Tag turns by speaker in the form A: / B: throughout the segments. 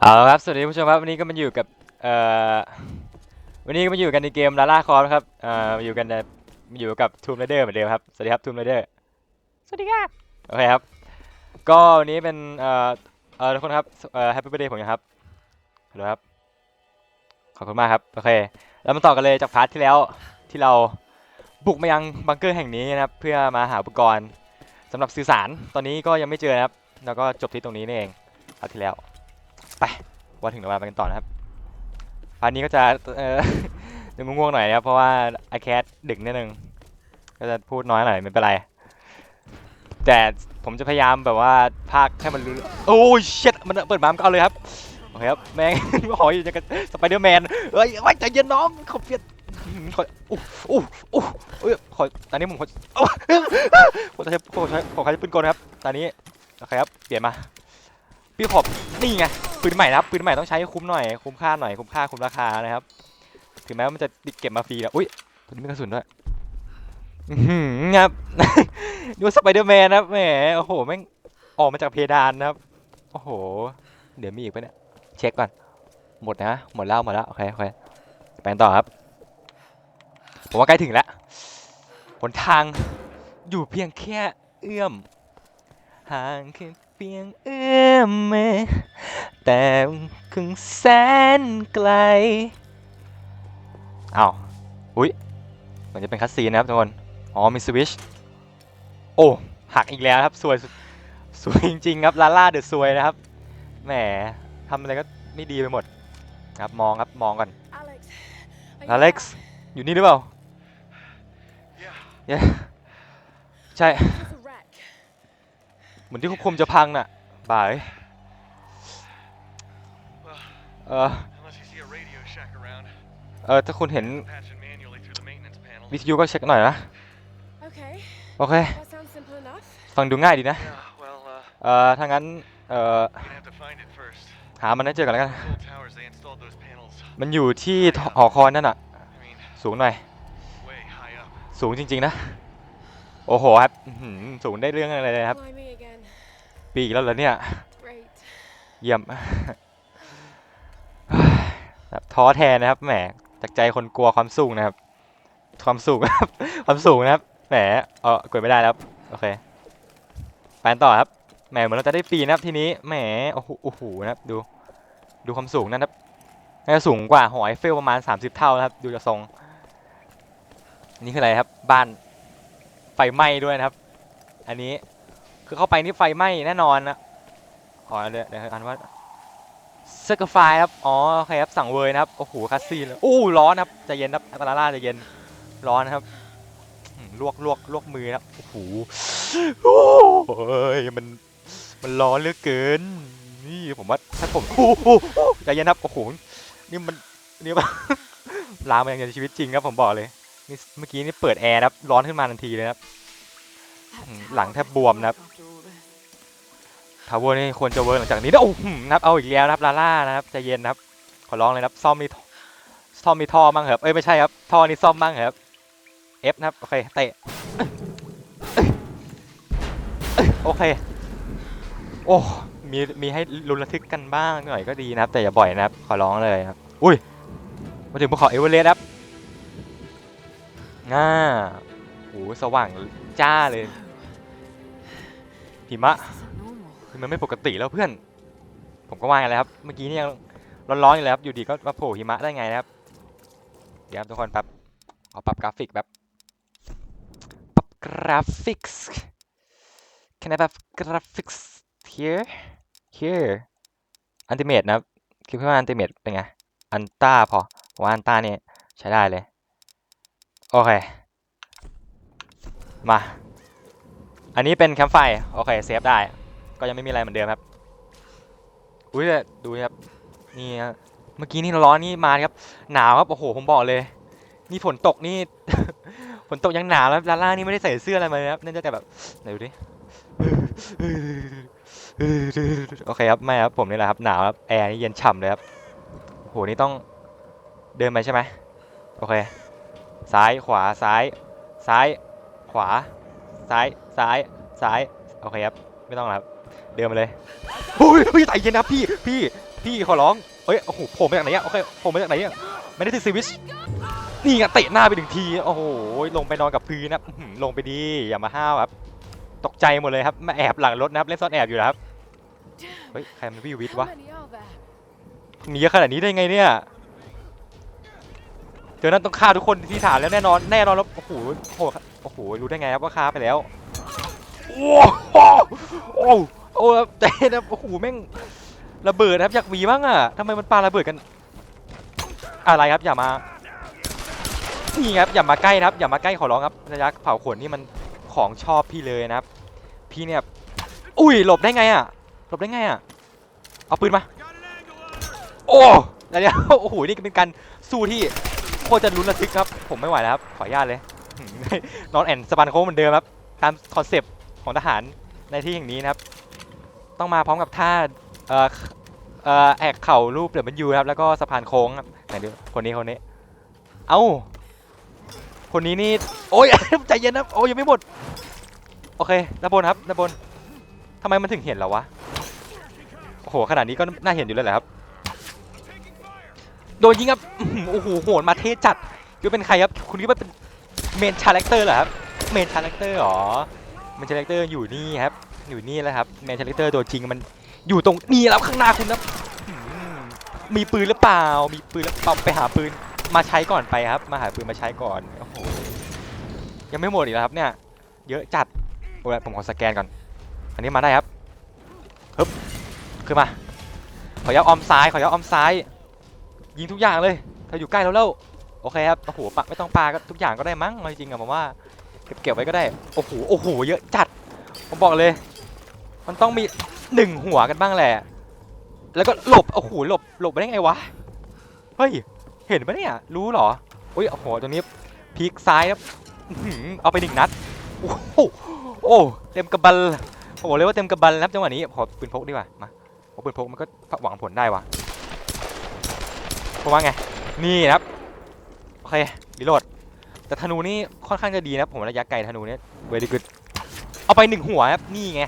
A: เอาละครับ สวัสดีผู้ชมครับ วันนี้ก็มาอยู่กับ เอ่อ วันนี้ก็มาอยู่กันในเกมลาล่าคอร์ครับ เอ่อมาอยู่กันในมาอยู่กับทูมไรเดอร์เหมือนเดิมครับ สวัสดีครับทูมไรเดอร์ สวัสดีครับ โอเคครับ ก็วันนี้เป็น เอ่อ เอ่อทุกคนครับ เอ่อ แฮปปี้เบ t ร์ a เดย์ผมนะครับฮัลโหลครับ ขอบคุณมากครับ โอเค แล้วมาต่อกันเลยจากพาร์ทที่แล้วที่เราบุกมายังบังเกอร์แห่งนี้นะครับ เพื่อมาหาอุปกรณ์สำหรับสื่อสาร ตอนนี้ก็ยังไม่เจอนะครับ แล้วก็จบที่ตรงนี้นี่เองพาร์ทที่แล้ว ไปว่าถึงเรามากันต่อนะครับพาร์ทนี้ก็จะเออจะง่วงๆหน่อยนะครับเพราะว่าไอแคสดึกนิดนึงก็จะพูดน้อยหน่อยไม่เป็นไร แต่ผมจะพยายามแบบว่าพากให้มันรู้โอ้ยเช็ดมันเปิดมามก็เอาเลยครับโอเคครับแม่งหอยอยู่กับสไปเดอร์แมนเอ้ยไว้ใจเย็นน้องเขาเปลี่ยนอื้อหือขออู้อู้อู้เอ้ยขอตอนนี้ผมขอเอ้าขอใช้ขอใช้ขอใช้ปืนกลนะครับตอนนี้โอเคครับเปลี่ยนมา พี่ขอบนี่ไงปืนใหม่นะครับปืนใหม่ต้องใช้คุ้มหน่อยคุ้มค่าหน่อยคุ้มค่าคุ้มราคานะครับถึงแม้ว่ามันจะเก็บมาฟรีแล้วอุ้ยตัวนี้มีกระสุนด้วยครับดูสไปเดอร์แมนนะแหมโอ้โหแม่งออกมาจากเพดานนะครับ โอ้โห เดี๋ยวมีอีกปะเนี่ยเช็คก่อน หมดนะ หมดแล้วหมดแล้วโอเคโอเคไปต่อครับ ผมว่าใกล้ถึงแล้วหนทางอยู่เพียงแค่เอื้อมห่างแค่เพียงเอื้อมมือแต่คงแสนไกลอ้าวอุ้ยเหมือนจะเป็นคัสซีนนะครับทุกคนอ๋อมีสวิชโอ้หักอีกแล้วครับสวยสุดสวยจริงๆครับลาล่าเดอะสวยนะครับแหมทำอะไรก็ไม่ดีไปหมดครับมองครับมองก่อน
B: Alex. are
A: อ
B: you
A: เล็ก
B: there?
A: ซ์อยู่นี่หรือเปล่า
C: Yeah.
A: Yeah ใช่
B: There's a wreck.
A: เหมือนที่ควบคุมจะพังน่ะบ่าย
C: Well,
A: เออ
C: unless you see a Radio Shack around,
A: เออถ้าคุณเห็น
C: patch it manually through the maintenance panel.
A: วิทยุก็เช็คหน่อยนะ
B: Okay,
A: โอเค
B: that sounds simple enough.
A: ฟังดูง่ายดีนะ
C: Yeah, well, uh,
A: เออถ้างั้น เออ
C: you're gonna have to find it first.
A: หามันให้เจอกันแล้วกัน
C: Those old towers, they installed those panels.
A: มันอยู่ที่หอคอยนั่นน่ะ
C: I mean,
A: สูงหน่อย
C: way high up.
A: สูงจริง ๆ นะ โอ้โหครับอื้อหือสูงได้เรื่องอะไรเลยครับ
B: Climbing again.
A: ปีอีกแล้วเหรอเนี่ย
B: Great.
A: เยี่ยม แบบท้อแทนนะครับ แหม จากใจคนกลัวความสูงนะครับ ความสูงนะครับ ความสูงนะครับ แหม เออกดไม่ได้แล้วครับ โอเคไปกันต่อครับ แหม เหมือนเราจะได้ฟรีนะครับทีนี้ แหม โอ้โหโอ้โหนะครับ ดู ดูความสูงนั่นนะครับน่าจะสูงกว่าหอไอเฟลประมาณ 30 เท่านะครับ ดูจากทรง นี่คืออะไรครับ บ้าน ไฟไหม้ด้วยนะครับ อันนี้คือเข้าไปนี่ไฟไหม้แน่นอนนะขอเดี๋ยวเดี๋ยวอ่านว่าเซอร์กไฟครับอ๋อโอเคครับสั่งเวยนะครับโอ้โหคัสซีนเลยโอ้ร้อนครับใจะเย็นครับอัตลาล่าใจะเย็นร้อนนะครับลวกลวกลวกมือนะครับโอ้โหโอ้ยมันมันร้อนเหลือเกินนี่ผมว่าถ้าผมโอ้โหใจเย็นครับโอ้โหนี่มันนี่มันลามาอย่างชีวิตจริงครับผมบอกเลย นี่เมื่อกี้นี่เปิดแอร์นะครับร้อนขึ้นมาทันทีเลยนะครับ
B: That
A: Hmm,
B: tower
A: lặng thép
B: can't
A: buồm
B: work
A: nè.
B: after all this.
A: ทาวเวอร์นี่ควรจะเวิร์กหลังจากนี้นะโอ้โหนะครับเอาอีกแล้วนะครับลาล่านะครับใจเย็นนะครับ ขอร้องเลยนะครับซ่อมมีท่อซ่อมมีท่อบ้างครับเอ้ยไม่ใช่ครับท่อนี่ซ่อมบ้างครับ F นะครับโอเคเตะเอ้ยเอ้ยโอเค โอ้มีมีให้ลุ้นระทึกกันบ้างหน่อยก็ดีนะครับ แต่อย่าบ่อยนะครับ ขอร้องเลยครับ อุ้ยมาถึงภูเขาเอเวอเรสต์ครับ ง่าโอ้โหสว่างจ้าเลยหิมะคือมันไม่ปกติแล้วเพื่อน ผมก็ว่าไงเลยครับ เมื่อกี้นี่ยังร้อนๆอยู่เลยครับ อยู่ดีก็มาโผล่หิมะได้ไงนะครับ เดี๋ยวครับทุกคนแป๊บขอาปรับกราฟิกแป๊บปรับกราฟิก Can I ปรับกราฟิก here here อันติเมตนะครับคิดว่าอันติเมตเป็นไง อันต้าพอว่าอันต้านี่ใช้ได้เลย โอเค มา อันนี้เป็นแคมป์ไฟ โอเค เซฟได้ ก็ยังไม่มีอะไรเหมือนเดิมครับ อุ้ยดูครับ นี่ฮะเมื่อกี้นี่ร้อนนี่มาครับ หนาวครับ โอ้โห ผมบอกเลย นี่ฝนตกนี่ ฝนตกยังหนาวแล้วลาล่านี่ไม่ได้ใส่เสื้ออะไรมาเลยครับนั่นจะแต่แบบไหนดูดิ โอเคครับ ไม่ครับ ผมนี่แหละครับ หนาวครับ แอร์นี่เย็นฉ่ำเลยครับโห นี่ต้องเดินไปใช่ไหม โอเค ซ้ายขวาซ้าย ซ้าย ขวา ซ้าย ซ้าย ซ้าย โอเคครับ ไม่ต้องแล้วครับเดินมาเลยเฮ้ยเฮ้ยใจเย็นนะพี่ พี่ พี่ขอร้อง เฮ้ย โอ้โหโผล่มาจากไหนอะโอเคโผล่มาจากไหนอะไม่ได้ถึงสวิชนี่ไงเตะหน้าไปหนึ่งที โอ้โห ลงไปนอนกับพื้นนะอื้อหือลงไปดี อย่ามาห้าวครับ ตกใจหมดเลยครับ มาแอบหลังรถนะครับ เล่นซ่อนแอบอยู่นะครับ
B: Damn.
A: เฮ้ย ใครมันวิววิท
B: How
A: วะ
B: many are there?
A: มีเยอะขนาดนี้ได้ไงเนี่ยเจอนั้นต้องฆ่าทุกคนที่ฐานแล้วแน่นอนแน่นอนแล้วโอ้โหโอ้โหโอ้โหรู้ได้ไงครับว่าฆ่าไปแล้วโอ้โหโอ้โหโอ้โหใจนะโอ้โหแม่งระเบิดครับอยากมีบ้างอะทำไมมันปาระเบิดกัน อะไรครับอย่ามานี่ครับอย่ามาใกล้นะครับ อย่ามาใกล้ขอร้องครับระยะเผาขนนี่มันของชอบพี่เลยนะครับ พี่เนี่ยอุ้ยหลบได้ไงอะหลบได้ไงอะเอาปืนมาโอ้แล้วเนี่ยโอ้โหนี่เป็นการสู้ที่ ตรจะลุ้นระทึกครับ ผมไม่ไหวแล้วครับ ขออนุญาตเลย นอนแอนสปันโค้งเหมือนเดิมครับ ตามคอนเซปต์ของทหารในที่แห่งนี้นะครับ ต้องมาพร้อมกับท่าเอ่อเอ่อแอกเข่ารูปเดือดมันยูครับ แล้วก็สะพานโค้งครับ ไหนดู คนนี้คนนี้ เอ้า คนนี้นี่ โอ้ย ใจเย็นนะโอ้ยยังไม่หมด โอเคด้านบนครับด้านบนทำไมมันถึงเห็นเหรอวะ โอ้โห ขนาดนี้ก็น่าเห็นอยู่แล้วแหละครับ โดนยิงครับอื้หือโอ้โหโหนมาเทจัดคิดเป็นใครครับ คุณคิดว่าเป็นเมนชาแรคเตอร์เหรอครับเมนชาแรคเตอร์หรอเมนชาแรคเตอร์อยู่นี่ครับอยู่นี่แหละครับเมนชาแรคเตอร์ตัวจริงมันอยู่ตรงนี่แล้วข้างหน้าคุณครับมีปืนหรือเปล่า มีปืนหรือเปล่าไปหาปืนมาใช้ก่อนไปครับ มาหาปืนมาใช้ก่อนโอ้โหยังไม่หมดอีกแล้วครับเนี่ย เยอะจัดโอ้ยผมขอสแกนก่อน อันนี้มาได้ครับฮึบขึ้นมาขอยับออมซ้ายขอยับออมซ้าย ยิงทุกอย่างเลยเธออยู่ใกล้แล้วแล้วโอเคครับโอ้โหปะไม่ต้องปาก็ทุกอย่างก็ได้มั้งจริงๆอะผมว่าเก็บเก็บไว้ก็ได้โอ้โหโอ้โหเยอะจัดผมบอกเลย มันต้องมีหนึ่งหัวกันบ้างแหละ แล้วก็หลบโอ้โหหลบหลบไปได้ไงวะเฮ้ยเห็นปะเนี่ยรู้เหรออุ้ยโอ้โหตรงนี้พลิกซ้ายครับเอาไปหนึ่งนัดโอ้โหโอ้เต็มกระบัลผมบอกเลยว่าเต็มกระบัลนะครับจังหวะนี้ขอปืนพกดีกว่ามาเพราะปืนพกมันก็หวังผลได้วะ เพราะว่าไง นี่นะครับ โอเครีโหลด แต่ธนูนี่ค่อนข้างจะดีนะผมระยะไกลธนูเนี่ยเวดีก o ดเอาไปหนึ่งหัวครับ นี่ไง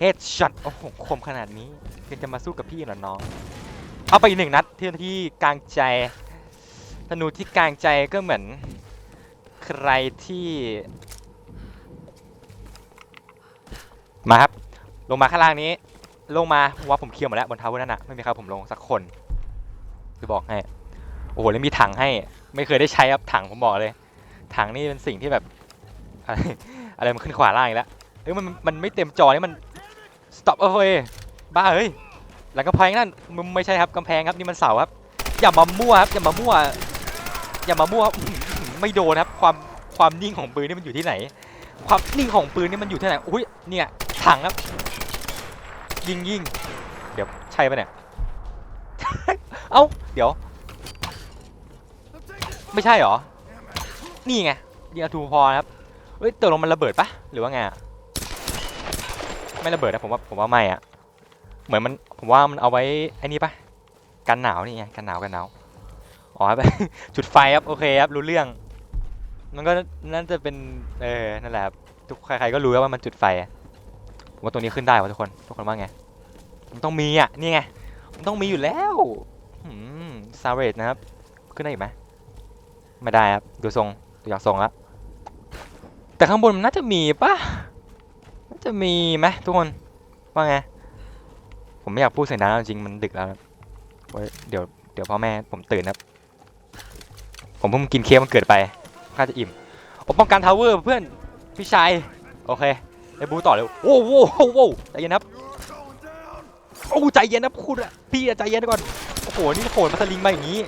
A: เฮดช็อตโอ้โหคมขนาดนี้ยังจะมาสู้กับพี่หรอน้อง เอาไปอีกหนึ่งนัดที่ที่กลางใจ ธนูที่กลางใจก็เหมือน ใครที่ มาครับ ลงมาข้างล่างนี้ ลงมาว่าผมเคลียร์หมดแล้วบนเท้านั่นน่ะ ไม่มีใครผมลงสักคน จะบอกให้ โอ้โหแล้วมีถังให้ ไม่เคยได้ใช้ครับถังผมบอกเลย ถังนี่เป็นสิ่งที่แบบ อะไรอะไรมันขึ้นขวาล่างอีกแล้วเอ้ยมันมันไม่เต็มจอนี่มัน stop เอ้ยบ้าเฮ้ยหลังกำแพงนั่นมันไม่ใช่ครับกำแพงครับนี่มันเสาครับ อย่ามามั่วครับอย่ามามั่วอย่ามามั่วไม่โดนครับ ความความนิ่งของปืนนี่มันอยู่ที่ไหน ความนิ่งของปืนนี่มันอยู่ที่ไหนอุ้ยเนี่ยถังครับ ยิงยิงเดี๋ยวใช่ปะเนี่ย เอ้า เดี๋ยว ไม่ใช่เหรอ นี่ไงยิงอาทูพอครับ เฮ้ยตกลงมันระเบิดปะหรือว่าไงไม่ระเบิดนะผมว่าผมว่าไม่อะเหมือนมันผมว่ามันเอาไว้ไอ้นี่ปะกันหนาวนี่ไงกันหนาวกันหนาวอ๋อครับจุดไฟครับโอเคครับรู้เรื่อง มันก็น่าจะเป็นเออนั่นแหละครับทุกใครๆก็รู้ว่ามันจุดไฟผมว่าตรงนี้ขึ้นได้วะทุกคน ทุกคนว่าไงมันต้องมีอะนี่ไงมันต้องมีอยู่แล้ว ซาเรตนะครับ ขึ้นได้อีกไหมไม่ได้ครับ ดูทรงดูจากทรงแล้วแต่ข้างบนมันน่าจะมีปะน่าจะมีไหมทุกคน ว่าไง ผมไม่อยากพูดเสียงดังจริงมันดึกแล้วครับเดี๋ยวเดี๋ยวพ่อแม่ผมตื่นครับ ผมเพิ่งกินเค้กมันเกิดไปน่าจะอิ่มโอ้ป้องกันทาวเวอร์เพื่อนพี่ชายโอเคไอ้บูต่อเลยโว้โว้โว้โว้วใจเย็นครับโอ้ใจเย็นนะคุณอะพี่ใจเย็นก่อน โอ้โหนี่โหนมาสลิงมาอย่างนี้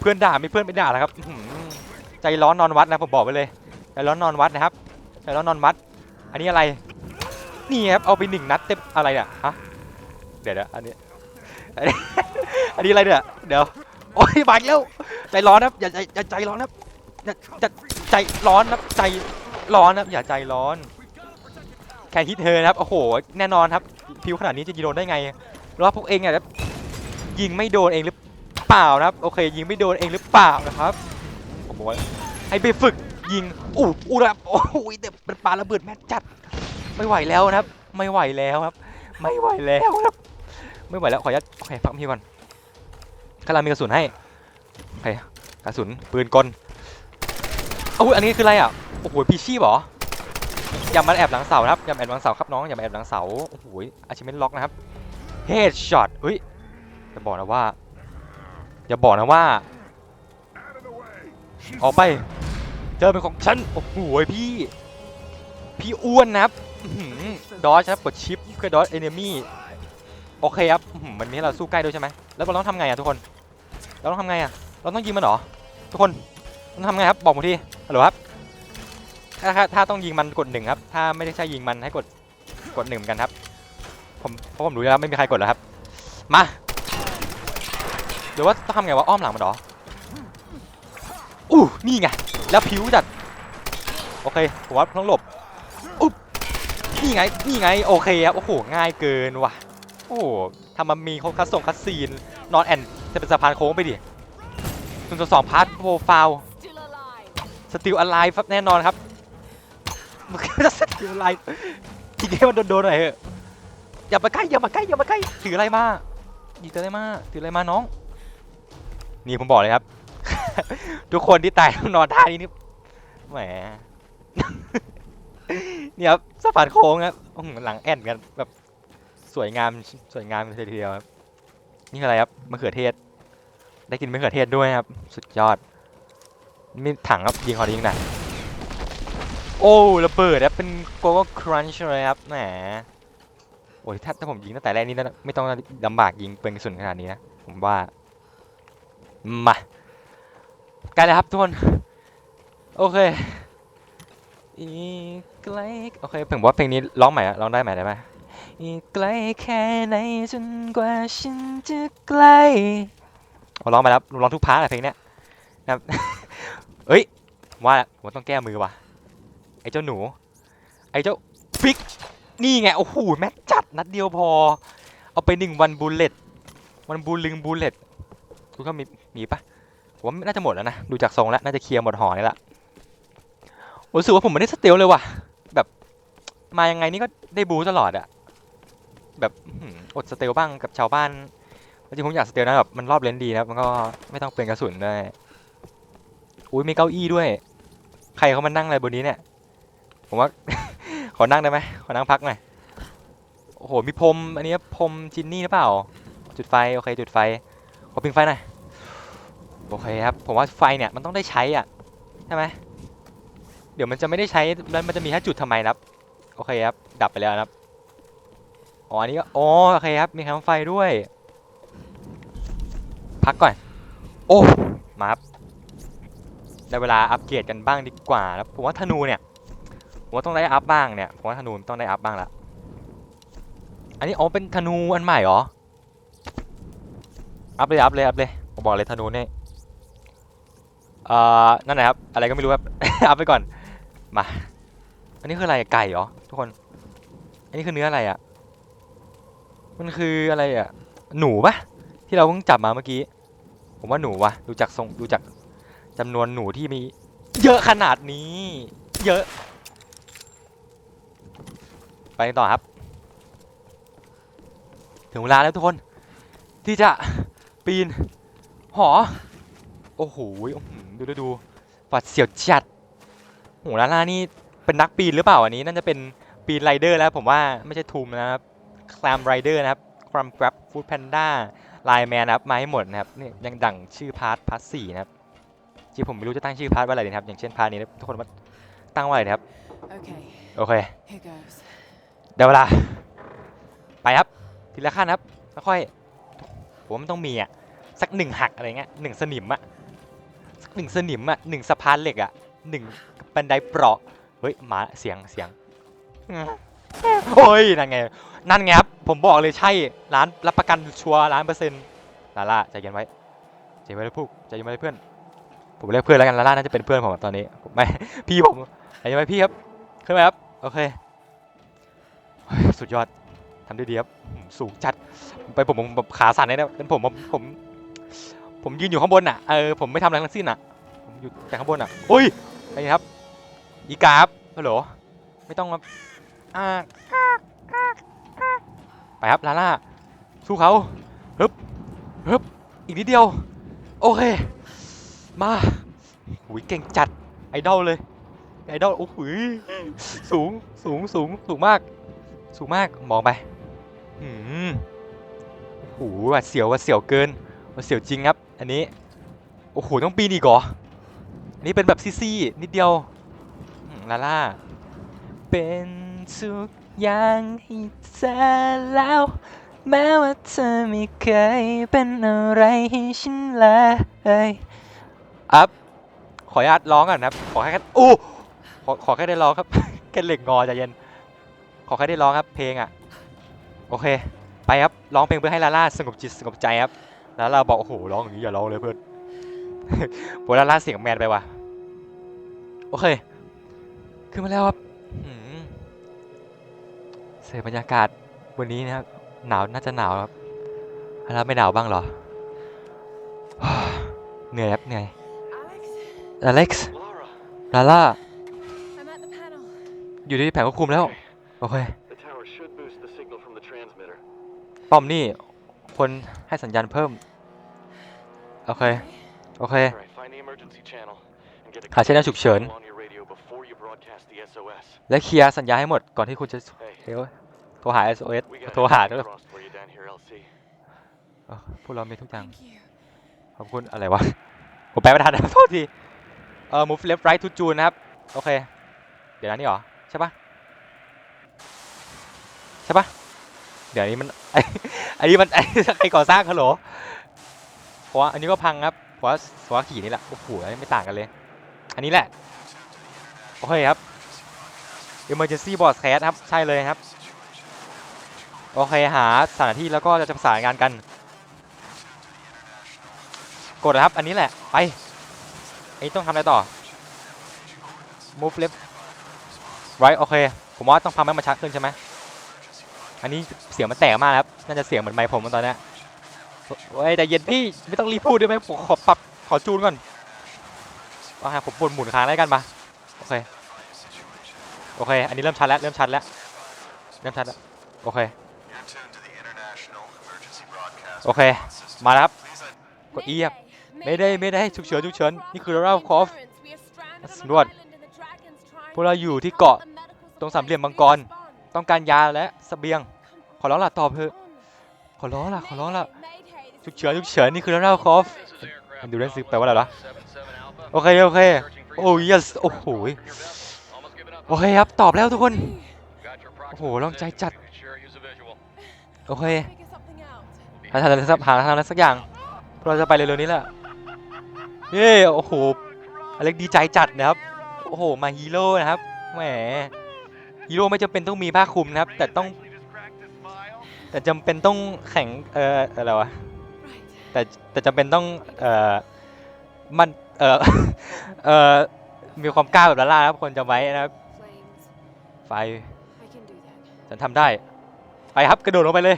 A: เพื่อนด่าไม่เพื่อนไม่ด่าแล้วครับใจร้อนนอนวัดนะผมบอกไปเลยใจร้อนนอนวัดนะครับใจร้อนนอนวัด อันนี้อะไรนี่ครับเอาไปหนึ่งนัดเต็มอะไรเนี่ยฮะเดี๋ยวนะอันนี้อันนี้อะไรเนี่ยเดี๋ยวโอ้ยบาดแล้วใจร้อนครับอย่าใจอย่าใจร้อนนะครับอย่าใจร้อนนะครับใจร้อนนะครับอย่าใจร้อนแค่ฮิตเธอครับโอ้โหแน่นอนครับผิวขนาดนี้จะยิงโดนได้ไงรอว่าพวกเองเนี่ย ยิงไม่โดนเองหรือเปล่านะครับ โอเค ยิงไม่โดนเองหรือเปล่านะครับผมบอกว่าให้ไปฝึกยิงอู้อู้นะครับโอ้ยแต่เป็นปลาระเบิดแม่จัด ไม่ไหวแล้วนะครับ ไม่ไหวแล้วครับ ไม่ไหวแล้วครับ ไม่ไหวแล้วขออนุญาตโอเคพักพี่ก่อนกำลังมีกระสุนให้โอเคกระสุนปืนกลอาอุ๊ยอันนี้คืออะไรอะโอ้โหพีชีพเหรออย่ามาแอบหลังเสาครับอย่ามาแอบหลังเสาครับน้องอย่ามาแอบหลังเสาโอ้โหอาชิเมนล็อกนะครับเฮดช็อตเฮ้ย อย่าบอกนะว่า อย่าบอกนะว่า ออกไป เจอเป็นของฉัน โอ้โหพี่ พี่อ้วนนะครับดอชครับกดชิปเพื่อดอชเอเนมี่โอเคครับมันมีให้เราสู้ใกล้ด้วยใช่ไหมแล้วเราต้องทำไงอะทุกคน เราต้องทำไงอะเราต้องยิงมันเหรอ ทุกคนต้องทำไงครับ บอกผมทีฮัลโหลครับ ถ้าถ้าต้องยิงมันกดหนึ่งครับ ถ้าไม่ได้ใช่ยิงมันให้กดกดหนึ่งเหมือนกันครับ ผมเพราะผมรู้แล้วไม่มีใครกดแล้วครับ มา หรือว่าต้องทำไงวะอ้อมหลังมันหรออู้นี่ไงแล้วผิวจัดโอเคผมว่าต้องหลบอุ๊บนี่ไงนี่ไงโอเคครับโอ้โหง่ายเกินว่ะโอ้ทำมามีเขาคัสส่งคัสซีนนอนแอนจะเป็นสะพานโค้งไปดิส่วนสองพาร์ทโปรไฟล์สติลอะไรครับแน่นอนครับมันจะสติลอะไรทีนี้มันโดนๆหน่อยเถอะอย่ามาใกล้อย่ามาใกล้อย่ามาใกล้ถืออะไรมาหยิบอะไรมาถืออะไรมาน้อง นี่ผมบอกเลยครับ ทุกคนที่ตายต้องนอนท่านี้นี่แหมเนี่ยครับสะพานโค้งครับหลังแอนกันแบบสวยงามสวยงามเลยทีเดียวครับนี่อะไรครับมะเขือเทศ ได้กินมะเขือเทศด้วยครับ สุดยอดมีถังครับยิงขอยิงหน่อยโอ้ระเบิดครับเป็นโกโก้ครันช์เลยครับแหมโอ้ยถ้าถ้าผมยิงตั้งแต่แรกนี่น่าไม่ต้องลำบากยิงเป็นกระสุนขนาดนี้นะผมว่า มาใกล้แล้วครับทุกคน โอเค อีกไกลโอเคผมว่าเพลงนี้ร้องใหม่ร้องได้ใหม่ได้ไหมอีกไกลแค่ไหนจนกว่าฉันจะใกล้เอาร้องไปแล้วร้องทุกพาร์ทอะเพลงเนี้ยนะครับเอ้ยว่าผมต้องแก้มือว่ะไอ้เจ้าหนู ไอ้เจ้าฟิกนี่ไงโอ้โหแม็กจัดนัดเดียวพอ เอาไปหนึ่งวันบูลเลตวันบูลลึงบูลเลตคุณก็มี มีปะผมว่าน่าจะหมดแล้วนะ ดูจากทรงแล้ว น่าจะเคลียร์หมดหอนี่ละผมรู้สึกว่าผมไม่ได้สเตลเลยว่ะ แบบมายังไงนี่ก็ได้บูตลอดอะแบบอดสเตลบ้างกับชาวบ้านจริงผมอยากสเตลนะแบบมันรอบเลนดีนะมันก็ไม่ต้องเปลืองกระสุนด้วยอุ้ยมีเก้าอี้ด้วย ใครเขามานั่งอะไรบนนี้เนี่ย ผมว่า ขอนั่งได้ไหมขอนั่งพักหน่อยโอ้โหมีพรมอันนี้พรมจินนี่หรือเปล่า จุดไฟโอเคจุดไฟขอพิงไฟหน่อย โอเคครับ ผมว่าไฟเนี่ยมันต้องได้ใช้อะใช่ไหมเดี๋ยวมันจะไม่ได้ใช้แล้วมันจะมีแค่จุดทำไมครับ โอเคครับ ดับไปแล้วครับ อ๋ออันนี้ก็อ๋อโอเคครับ มีแคมไฟด้วย พักก่อน โอ้มาครับได้เวลาอัปเกรดกันบ้างดีกว่าแล้วผมว่าธนูเนี่ยผมว่าต้องได้อัพบ้างเนี่ยผมว่าธนูต้องได้อัพบ้างละอันนี้อ๋อเป็นธนูอันใหม่เหรออัพเลยอัพเลยอัพเลยผมบอกเลยธนูเนี่ย เอ่อนั่นแหละครับอะไรก็ไม่รู้ครับ อัพไปก่อนมาอันนี้คืออะไรไก่เหรอทุกคน อันนี้คือเนื้ออะไรอะ มันคืออะไรอะ หนูปะที่เราเพิ่งจับมาเมื่อกี้ ผมว่าหนูวะดูจากทรงดูจากจำนวนหนูที่มี เยอะขนาดนี้ เยอะ ไปต่อครับ ถึงเวลาแล้วทุกคน ที่จะปีน หอ โอ้โหอื้อหือ ดูดูดูหวัดเสียวจัดโหลาล่านี่เป็นนักปีนหรือเปล่าอันนี้น่าจะเป็นปีนไรเดอร์แล้วผมว่าไม่ใช่ทูมนะครับคลามไรเดอร์นะครับคลามกราฟฟูดแพนด้าไลแมนนะครับมาให้หมดนะครับนี่ยังดังชื่อพาร์ทพาร์ทสี่นะครับที่ผมไม่รู้จะตั้งชื่อพาร์ทว่าอะไรดีนะครับอย่างเช่นพาร์ทนี้นะทุกคนว่าตั้งว่าอะไรนะครับ
B: Okay,
A: โอเค
B: here goes.
A: เดี๋ยวเวลาไปครับทีละขั้นครับค่อยๆผมว่ามันต้องมีอะสักหนึ่งหักอะไรเงี้ยหนึ่งสนิมอะสัก หนึ่งสนิมอะหนึ่งสะพานเหล็กอะหนึ่งบันไดเปราะเฮ้ยหมาเสียงเสียงโอ้ยนั่นไงนั่นไงครับผมบอกเลยใช่ร้านรับประกันชัวร์ล้านเปอร์เซ็นต์ลาล่าใจเย็นไว้ใจเย็นไว้พูกใจเย็นไว้เพื่อนผมเรียกเพื่อนแล้วกันลาล่าน่าจะเป็นเพื่อนผมตอนนี้ผมไม่พี่ผมใจเย็นไว้พี่ครับขึ้นมครับโอเคสุดยอดทำได้ดีครับสูงจัดไปผมผมขาสั่นเลยนะเป็นผมผมผม ผมยืนอยู่ข้างบนอะเออผมไม่ทำอะไรทั้งสิ้นอะผมอยู่แต่ข้างบนอะอุ้ยอะไรครับอีการับฮัลโหลไม่ต้องมาอ่าไปครับลาล่าสู้เขาฮึบฮึบอีกนิดเดียว โอเค มาหุยเก่งจัดไอดอลเลยไอดอลโอ้โหยสูงสูงสูงสูงมาก สูงมากมองไปหืมโอ้โหว่าดเสียวว่าดเสียวเกินว่าดเสียวจริงครับ อันนี้ โอ้โห ต้องปีนอีกเหรอ อันนี้เป็นแบบซี่ๆนิดเดียวลาล่า เป็นทุกอย่างให้เธอแล้ว แม้ว่าเธอไม่เคยเป็นอะไรให้ฉันเลยอัพขออนุญาตร้องก่อนนะครับ ขอแค่อู้ขอขอแค่ได้ร้องครับแค่เหล็กงอใจเย็น ขอแค่ได้ร้องครับ เพลงอะ โอเค ไปครับ ร้องเพลงเพื่อให้ลาล่าสงบจิตสงบใจครับ แล้วเราบอกโอ้โหร้องอย่างนี้อย่าร้องเลยเพื่อนโหลาล่าเสียงแมนไปว่ะ โอเค ขึ้นมาแล้วครับหืมเสพบรรยากาศวันนี้นะครับ หนาวน่าจะหนาวครับ แล้วไม่หนาวบ้างเหรอ เหนื่อยครับเหนื่อย
B: Alex,
A: อเล็กซ์
C: Lara,
A: ลาล่า
B: I'm at the panel.
A: อยู่ที่แผงควบคุมแล้ว โอเค
C: the tower should boost the signal from the transmitter.
A: ป้อมนี่ คนให้สัญญาณเพิ่ม โอเค โอเค
C: All right, find the emergency channel and get a
A: หาช่องฉุกเฉิน
C: on your radio before you broadcast the SOS.
A: และเคลียร์สัญญาณให้หมดก่อนที่คุณจะ
C: Hey,
A: เดี๋ยวโทรหา SOS
C: we got
A: โทรหาด้วย
C: crossed for you down here, LC.
A: เออพวกเรามีทุกอย่าง
B: Thank you.
A: ขอบคุณอะไรวะ ผมแปลไม่ทันนะโทษที เอ่อ move left right to June นะครับ โอเค เดี๋ยวนะนี่เหรอ ใช่ปะใช่ปะเดี๋ยวอันนี้มัน อันนี้มันไอ้ก่อสร้างฮัลโหลเพราะว่าอันนี้ก็พังครับเพราะว่าเพราะว่าขี่นี่แหละโอ้โหอันนี้ไม่ต่างกันเลย อันนี้แหละ โอเคครับ emergency broadcast ครับ ใช่เลยครับ โอเคหาสถานที่แล้วก็จะประสานงานกัน กดนะครับ อันนี้แหละ ไปอันนี้ต้องทำอะไรต่อ move left right โอเค ผมว่าต้องพังให้มันชัดขึ้นใช่ไหม อันนี้เสียงมันแตกมากนะครับน่าจะเสียงเหมือนไมค์ผมตอนเนี้ยโอ้ยแต่เย็นพี่ไม่ต้องรีบพูดได้ไหมผมขอปรับขอจูนก่อนว่าฮะผมปวดหมุนค้างได้กันปะโอเคโอเค อันนี้เริ่มชัดแล้วเริ่มชัดแล้วเริ่มชัดแล้วโอเค
C: You're tuned to the International Emergency Broadcast.
A: โอเค มาแล้วครับกด E ครับ
B: Mayday,
A: ไม่ได้ไม่ได้ฉุกเฉินฉุกเฉินนี่คือเราคอฟ
B: We are stranded on
A: สำรวจ
B: an island in the Dragon's Triangle.
A: พวกเราอยู่ที่เกาะตรงสามเหลี่ยมมังกร ต้องการยาและเสบียง ขอร้องล่ะตอบเถอะขอร้องล่ะขอร้องล่ะฉุกเฉินฉุกเฉินนี่คือเราคอฟดูเรื่องซึแปลว่าอะไรวะโอเคโอเคโอ้ yes โอ้โหโอเคครับตอบแล้วทุกคนโอ้โหลองใจจัดโอเคหาทางอะไรสักหาทางอะไรสักอย่างเราจะไปเร็วๆนี้แหละเย้โอ้โหอเล็กดีใจจัดนะครับโอ้โหมาฮีโร่นะครับแหม ฮีโร่ไม่จำเป็นต้องมีผ้าคลุมนะครับ แต่ต้อง แต่จำเป็นต้องแข่งเอ่ออะไรวะแต่แต่จำเป็นต้องเอ่อมันเอ่อเอ่อมีความกล้าแบบลาล่านะครับคนจำไว้นะครับ ไฟฉันทำได้ ไปครับกระโดดลงไปเลย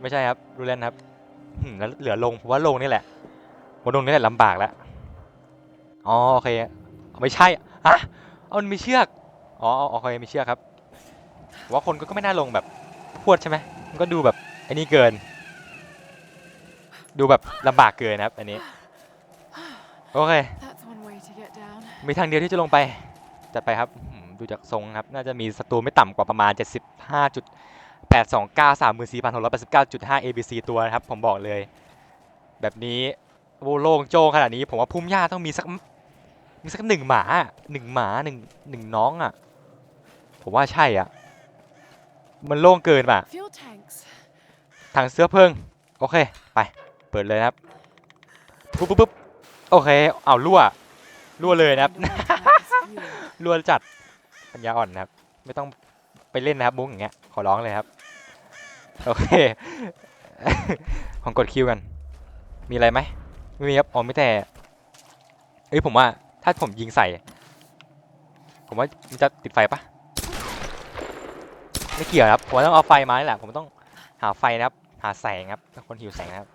A: ไม่ใช่ครับดูเล่นครับแล้วเหลือลงผมว่าลงนี่แหละว่าลงนี่แหละลำบากแล้วอ๋อโอเคไม่ใช่ฮะเอามันมีเชือก อ๋ออ๋อโอเคมีเชือกครับผมว่าคนก็ก็ไม่น่าลงแบบพรวดใช่ไหมมันก็ดูแบบไอ้นี่เกิน ดูแบบลำบากเกินนะครับอันนี้โอเค
B: That's one way to get down.
A: มีทางเดียวที่จะลงไปจัดไปครับอื้อหือดูจากทรงครับน่าจะมีศัตรูไม่ต่ำกว่าประมาณ 75.829 34,689.5 ABC ตัวนะครับผมบอกเลย แบบนี้โอ้โล่งโจ้งขนาดนี้ ผมว่าพุ่มหญ้าต้องมีสักมีสักหนึ่งหมาอะหนึ่งหมาหนึ่งหนึ่งน้องอะ ผมว่าใช่อะ มันโล่งเกินป่ะ
B: Fuel tanks.
A: ถังเสื้อเพลิงโอเค ไป เปิดเลยนะครับปุ๊บปุ๊บปุ๊บโอเค เอารั่ว รั่วเลยนะครับ
B: I know how to hack this fuel.
A: รัวจัด ปัญญาอ่อนนะครับ ไม่ต้องไปเล่นนะครับมุ้งอย่างเงี้ย ขอร้องเลยครับ โอเค ของกดคิวกัน มีอะไรไหมไม่มีครับ อ๋อไม่แต่ เอ้ยผมว่าถ้าผมยิงใส่ ผมว่ามันจะติดไฟปะ ไม่เกี่ยวครับผมว่าต้องเอาไฟมานี่แหละผมต้องหาไฟนะครับ หาแสงครับถ้าคนหิวแสงนะครับ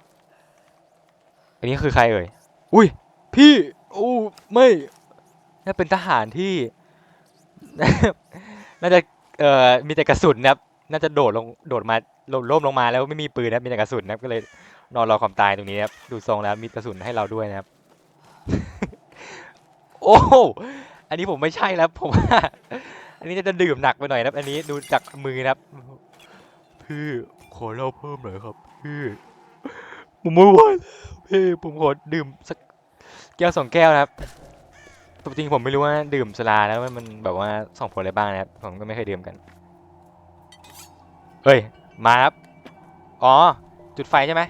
A: อันนี้คือใครเอ่ยอุ้ยพี่โอ้ไม่น่าเป็นทหารที่ น่าจะเอ่อมีแต่กระสุนนะครับ น่าจะโดดลงโดดมาลงล่มลงมาแล้วไม่มีปืนนะครับมีแต่กระสุนนะครับก็เลยนอนรอความตายตรงนี้นะครับดูทรงแล้วมีกระสุนให้เราด้วยนะครับ โอ้โหอันนี้ผมไม่ใช่แล้วผมว่า อันนี้จะดื่มหนักไปหน่อยนะครับ อันนี้ดูจากมือนะครับ พี่ขอเล้าเพิ่มหน่อยครับ พี่ผมไม่ไหวพี่ผมขอดื่มสักแก้วสองแก้วนะครับปกติผมไม่รู้ว่าดื่มสลาแล้วมันแบบว่าส่งผลอะไรบ้างนะครับ ผมก็ไม่เคยดื่มกัน เฮ้ย มาครับ อ๋อ จุดไฟใช่ไหม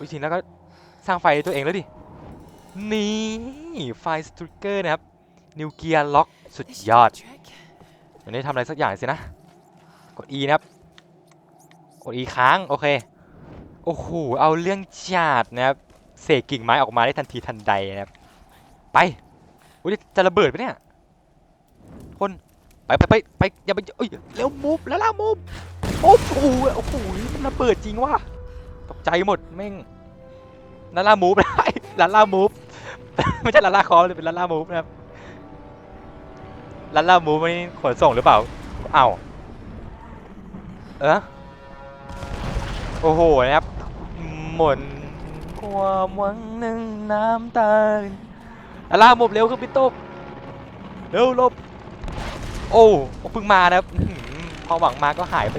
A: วิธีแล้วก็สร้างไฟตัวเองแล้วดิ นี่ ไฟสตริกเกอร์นะครับ นิวเกียร์ล็อก สุดยอด
B: should be a trick.
A: วันนี้ทำอะไรสักอย่างสินะ กด E นะครับ กด E ค้าง โอเค โอ้โห เอาเรื่องจัดนะครับ เสกกิ่งไม้ออกมาได้ทันทีทันใดนะครับ ไปอุ้ยจะระเบิดปะเนี่ย คน ไปไปไปไปอย่าไปเอ้ยเร็วมูฟแล้วล่ะมูฟมูฟโอ้โหโอ้โหมันระเบิดจริงว่ะตกใจหมดแม่งลาล่ามูฟได้ลาล่ามูฟไม่ใช่ลาล่าคอมเลยเป็นลาล่ามูฟนะครับ ลาล่ามูฟนี่ขนส่งหรือเปล่าเอ้าเออโอ้โหนะครับหม่นความหวังหนึ่งน้ำตาลาล่ามูฟเร็วขึ้นพี่ตุ๊กเร็วลบโอ้เพิ่งมานะครับพอหวังมาก็หายไป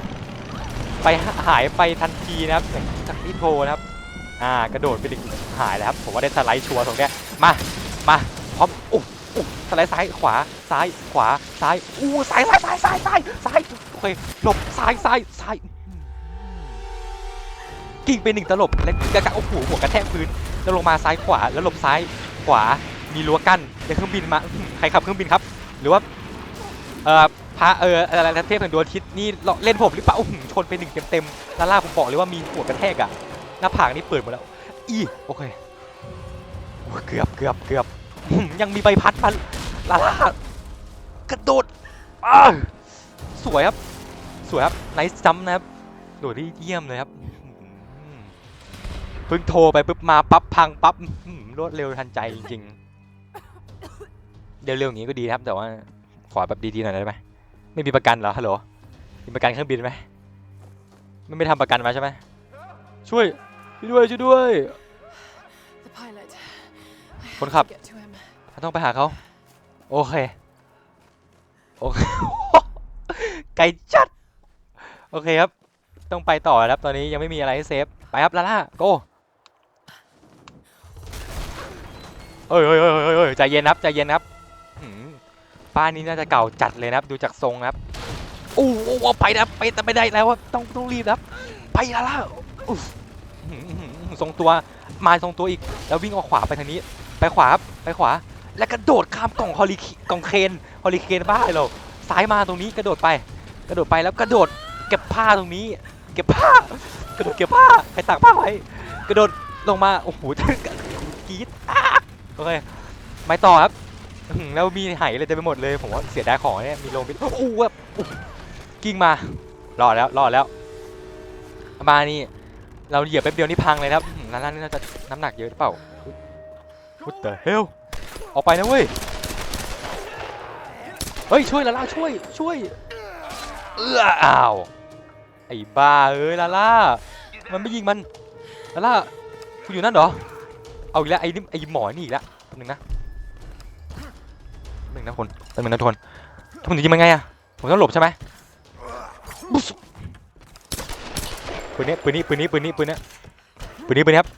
A: ไปหายไปทันทีนะครับจากที่โทรนะครับอ่ากระโดดไปดึงหายแล้วครับผมว่าได้สไลด์ชัวร์ตรงเนี้ยมามาพร้อมอุ๊ อุ๊สไลด์ซ้ายขวาซ้ายขวาซ้ายอู้ซ้ายซ้ายซ้ายซ้ายซ้ายซ้ายโอเคหลบซ้ายซ้ายซ้ายกิ่งไปหนึ่งตลบแล้วกระกะโอ้โหหัวกระแทกพื้นแล้วลงมาซ้ายขวาแล้วหลบซ้ายขวามีรั้วกั้นในเครื่องบินมาใครขับเครื่องบินครับ หรือว่าเอ่อพระเอออะไรนะเทพแห่งดวงอาทิตย์นี่เล่นผมหรือเปล่าโอ้โหชนไปหนึ่งเต็มๆลาล่าผมบอกเลยว่ามีหัวกระแทกอะหน้าผากนี่เปิดหมดแล้วอีโอเคเกือบเกือบเกือบ ยังมีใบพัดมาลาลากระโดดสวยครับ สวยครับไนส์จัมนะครับโดดได้เยี่ยมเลยครับเพิ่งโทรไปปุ๊บมาปั๊บพังปั๊บรวดเร็วทันใจจริงๆเร็วๆอย่างนี้ก็ดีครับ แต่ว่าขอแบบดีๆหน่อยได้ไหมไม่มีประกันเหรอฮัลโหลมีประกันเครื่องบินไหมไม่ไม่ทำประกันมาใช่ไหมช่วยช่วยด้วยช่วยด้วย
B: The pilot. I
A: Con ต้องไปหาเขาโอเคโอเคไกลจัด โอเคครับ ต้องไปต่อครับตอนนี้ยังไม่มีอะไรให้เซฟ ไปครับลาล่าโกเอ้ยเอ้ยเอ้ยเอ้ยเอ้ยใจเย็นครับใจเย็นครับหืมบ้านี้น่าจะเก่าจัดเลยนะครับ ดูจากทรงครับโอ้โหไปนะไปแต่ไม่ได้แล้วต้องต้องรีบครับ ไปลาล่าทรงตัวมาทรงตัวอีก แล้ววิ่งออกขวาไปทางนี้ ไปขวาครับไปขวา แล้วกระโดดข้ามกล่องฮอลิกล่องเคนฮอลิเคนบ้าเลยเราซ้ายมาตรงนี้กระโดดไป กระโดดไปแล้วกระโดดเก็บผ้าตรงนี้ เก็บผ้ากระโดดเก็บผ้าใครตากผ้าไว้กระโดดลงมาโอ้โหกรี๊ดโอเคไม่ต่อครับแล้วมีไหเลยเต็มไปหมดเลยผมว่าเสียดายของเนี่ยมีลงไปโอ้โหแบบกิ้งมารอแล้วรอแล้วมานี่เราเหยียบแป๊บเดียวนี่พังเลยครับนั่นนี่น่าจะน้ำหนักเยอะหรือเปล่า What the hell ออกไปนะเว้ย เฮ้ย ช่วยลาล่าช่วยช่วย เอื้ออ้าว ไอ้บ้าเอ้ยลาล่า มันไม่ยิงมันลาล่าคุณอยู่นั่นเหรอ เอาอีกแล้วไอ้นี่ไอ้หมอนี่อีกแล้วแป๊บนึงนะแป๊บนึงนะคนแป๊บนึงนะทุกคนผมจะยิงมันไงอะผมต้องหลบใช่ไหมปืนนี้ปืนนี้ปืนนี้ปืนนี้ปืนนี้ปืนนี้ปืนนี้ครับ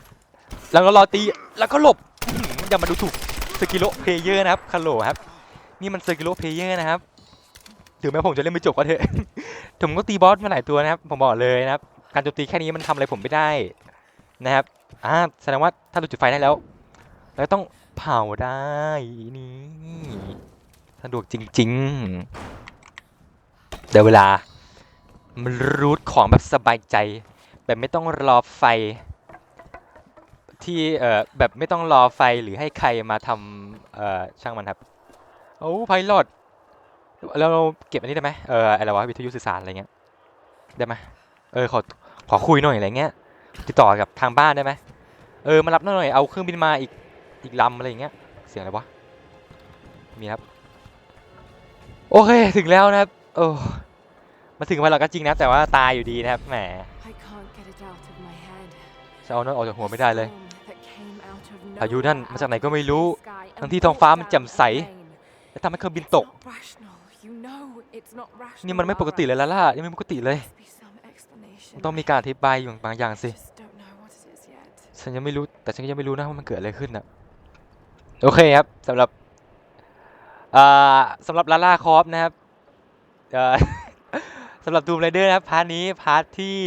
A: แล้วก็รอตี แล้วก็หลบอย่ามาดูถูก สกิโลเพลเยอร์นะครับคัลโลครับ นี่มันสกิโลเพลเยอร์นะครับ ถึงแม้ผมจะเล่นไม่จบก็เถอะ ผมก็ตีบอสมาหลายตัวนะครับ ผมบอกเลยนะครับ การโจมตีแค่นี้มันทำอะไรผมไม่ได้นะครับ อ่า แสดงว่าถ้าดูจุดไฟได้แล้วแล้วต้องเผาได้นี่สะดวกจริง ๆ เดี๋ยวเวลา มันรูทของแบบสบายใจ แบบไม่ต้องรอไฟ ที่เอ่อแบบไม่ต้องรอไฟหรือให้ใครมาทำเอ่อช่างมันครับโอ้ไพลอตแล้วเราเก็บอันนี้ได้ไหมเอออะไรวะวิทยุสื่อสารอะไรเงี้ยได้ไหมเออขอขอคุยหน่อยอะไรเงี้ยติดต่อกับทางบ้านได้ไหมเออมารับหน่อยเอาเครื่องบินมาอีกอีกลำอะไรเงี้ยเสียงอะไรวะมีครับโอเคถึงแล้วนะครับโอ้มาถึงวันเราก็จริงนะแต่ว่าตายอยู่ดีนะครับแหม
B: I can't get it out of my head.
A: จะเอานั่นออกจากหัวไม่ได้เลย พายุนั่น
B: nowhere
A: มาจากไหน
B: out
A: ก็
B: of
A: ไม่
B: the
A: รู้
B: sky
A: ทั้ง
B: and
A: ที่ท้องฟ้ามัน
B: poured
A: แจ่ม
B: down
A: ใส
B: a rain.
A: และทำให้เครื่องบิน
B: It's
A: ตก
B: not rational. You know it's not rational,
A: นี่มันไม่ปกติเลย
B: Lara.
A: ล่ะล่ะยังไม่ปกติเลย
B: Must be some explanation.
A: มันต้องมีการอธิบายอยู่บางอย่างสิ
B: Just don't know what it is yet.
A: ฉันยังไม่รู้ แต่ฉันก็ยังไม่รู้นะว่ามันเกิดอะไรขึ้นนะโอเคครับสำหรับอ่าสำหรับลาล่าคอฟนะครับเอ่อสำหรับดูมไรเดอร์นะครับพาร์ทนี้พาร์ทที่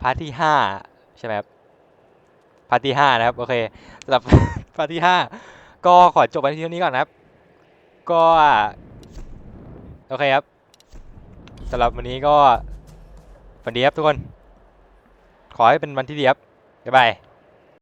A: พาร์ทที่ห้าใช่ไหมครับ พาร์ทที่ห้านะครับโอเคสำหรับพาร์ทที่ห้าก็ขอจบไปที่เท่านี้ก่อนนะครับ ก็โอเคครับสำหรับวันนี้ก็ฝันดีครับทุกคน ขอให้เป็นวันที่ดีครับบ๊ายบาย